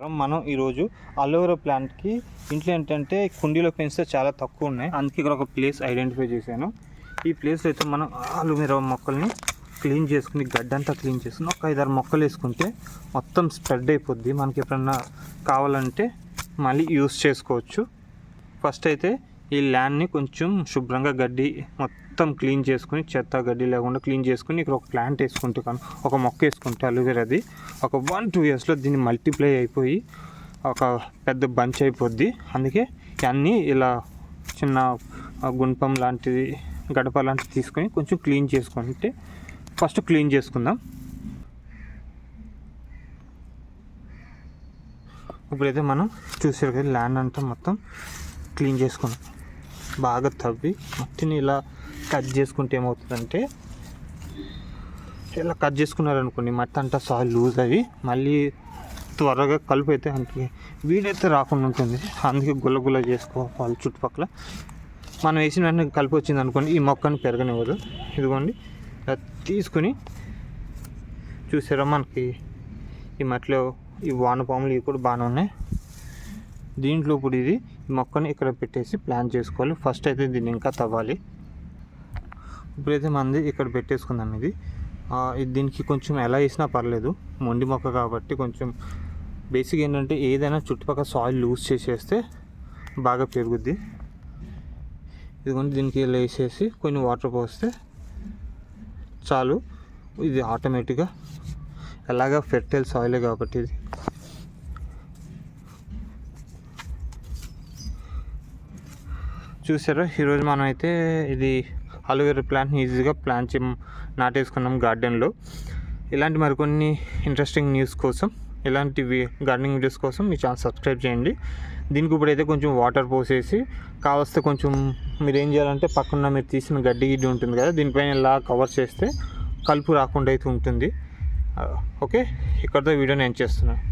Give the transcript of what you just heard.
మనం ఈరోజు అలోవెరా ప్లాంట్కి ఇంట్లో ఏంటంటే కుండీలో పెంచితే చాలా తక్కువ ఉన్నాయి. అందుకే ఇక్కడ ఒక ప్లేస్ ఐడెంటిఫై చేశాను. ఈ ప్లేస్లో అయితే మనం అలోవెరా మొక్కల్ని క్లీన్ చేసుకుని గడ్డంతా క్లీన్ చేసుకుని ఒక ఐదారు మొక్కలు వేసుకుంటే మొత్తం స్ప్రెడ్ అయిపోద్ది. మనకి ఎప్పుడన్నా కావాలంటే మళ్ళీ యూస్ చేసుకోవచ్చు. ఫస్ట్ అయితే ఈ ల్యాండ్ని కొంచెం శుభ్రంగా గడ్డి మొత్తం క్లీన్ చేసుకుని చెత్త గడ్డి లేకుండా క్లీన్ చేసుకుని ఇక్కడ ఒక ప్లాంట్ వేసుకుంటే కానీ ఒక మొక్క వేసుకుంటే అలోవెరాది ఒక వన్ టూ ఇయర్స్లో దీన్ని మల్టిప్లై అయిపోయి ఒక పెద్ద బంచ్ అయిపోద్ది. అందుకే అన్నీ ఇలా చిన్న గుణపం లాంటిది గడప లాంటిది తీసుకొని కొంచెం క్లీన్ చేసుకుంటే ఫస్ట్ క్లీన్ చేసుకుందాం. ఇప్పుడైతే మనం చూసారు కదా ల్యాండ్ అంతా మొత్తం క్లీన్ చేసుకున్నాం. బాగా తవ్వి మట్టిని ఇలా కట్ చేసుకుంటే ఏమవుతుందంటే ఇలా కట్ చేసుకున్నారనుకోండి మట్టి అంతా సాయిల్ లూజ్ అయ్యి మళ్ళీ త్వరగా కలుపు అయితే అందుకే వీడైతే రాకుండా ఉంటుంది. అందుకే గుల్ల గుల్ల చేసుకోవాలి చుట్టుపక్కల. మనం వేసిన వెంటనే కలుపు వచ్చింది అనుకోండి ఈ మొక్కని పెరగనివ్వదు. ఇదిగోండి తీసుకుని చూసారా మనకి ఈ మట్టిలో ఈ వానపాములు ఇవి కూడా బాగానే ఉన్నాయి. దీంట్లో ఇప్పుడు ఇది మొక్కని ఇక్కడ పెట్టేసి ప్లాన్ చేసుకోవాలి. ఫస్ట్ అయితే దీన్ని ఇంకా తవ్వాలి. ఇప్పుడైతే మంది ఇక్కడ పెట్టేసుకుందాం ఇది. దీనికి కొంచెం ఎలా వేసినా పర్లేదు. మొండి మొక్క కాబట్టి కొంచెం బేసిక్ ఏంటంటే ఏదైనా చుట్టుపక్కల సాయిల్ లూజ్ చేసేస్తే బాగా పెరుగుద్ది. ఇదిగోండి దీనికి ఇలా వేసేసి కొన్ని వాటర్ పోస్తే చాలు. ఇది ఆటోమేటిక్గా ఎలాగా ఫెర్టైల్ సాయిలే కాబట్టి ఇది. చూసారా? ఈరోజు మనం అయితే ఇది అలోవెరా ప్లాంట్ని ఈజీగా ప్లాంట్ చే నాటేసుకున్నాం గార్డెన్లో. ఇలాంటి మరికొన్ని ఇంట్రెస్టింగ్ న్యూస్ కోసం ఇలాంటి గార్డెనింగ్ వీడియోస్ కోసం మీ ఛానల్ సబ్స్క్రైబ్ చేయండి. దీనికి ఇప్పుడైతే కొంచెం వాటర్ పోసేసి కావస్తే కొంచెం మీరు ఏం చేయాలంటే పక్కన మీరు తీసిన గడ్డి గిడ్డి ఉంటుంది కదా దీనిపైన ఇలా కవర్ చేస్తే కలుపు రాకుండా అయితే ఉంటుంది. ఓకే? ఇక్కడితో వీడియో నేను చేస్తున్నాను.